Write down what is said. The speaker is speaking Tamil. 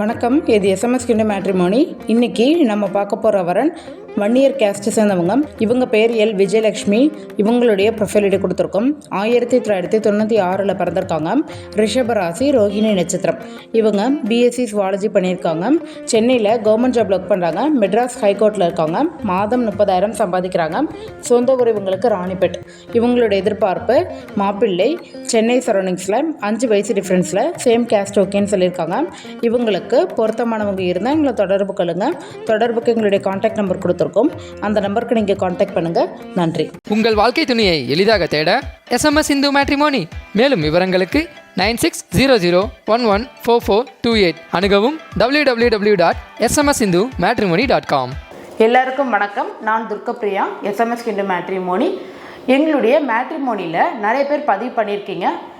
வணக்கம். இது எஸ்எம்எஸ் கிண்ட மேட்ரிமோனி இன்னைக்கு நம்ம பார்க்க போகிற வரன் வன்னியர் கேஸ்ட் சேர்ந்தவங்க. இவங்க பேர் எல். விஜயலட்சுமி. இவங்களுடைய ப்ரொஃபைல் ஐடி கொடுத்துருக்கோம். ஆயிரத்தி தொள்ளாயிரத்தி தொண்ணூற்றி ஆறில் பிறந்திருக்காங்க. ரிஷபராசி ரோஹிணி நட்சத்திரம். இவங்க பிஎஸ்சி சுவாலஜி பண்ணியிருக்காங்க. சென்னையில் கவர்மெண்ட் ஜாப் ஒர்க் பண்ணுறாங்க மெட்ராஸ் ஹைகோர்ட்டில் இருக்காங்க. மாதம் முப்பதாயிரம் சம்பாதிக்கிறாங்க. சொந்த ஊர் இவங்களுக்கு ராணிப்பேட். இவங்களுடைய எதிர்பார்ப்பு மாப்பிள்ளை சென்னை சரௌண்டிங்ஸில் அஞ்சு வயசு டிஃப்ரென்ஸில் சேம் கேஸ்ட் ஓகேன்னு சொல்லியிருக்காங்க. இவங்களுக்கு பொருத்தமானவங்க இருந்தால் எங்களை தொடர்பு கொள்ளுங்கள் தொடர்புக்கு எங்களுடைய காண்டாக்ட் நம்பர் கொடுத்துருக்கோம் அந்த நம்பருக்கு நீங்கள் காண்டாக்ட் பண்ணுங்கள் நன்றி. உங்கள் வாழ்க்கை துணையை எளிதாக தேட எஸ்எம்எஸ் இந்து மேட்ரிமோனி மேலும் விவரங்களுக்கு nine six zero zero one one four four two eight அணுகவும் W W W dot SMS Hindu matrimony dot com எல்லாருக்கும் வணக்கம். நான் துர்கப்பிரியா எஸ்எம்எஸ் கிண்டு மேட்ரிமோனி எங்களுடைய மேட்ரிமோனியில் நிறைய பேர் பதிவு பண்ணியிருக்கீங்க.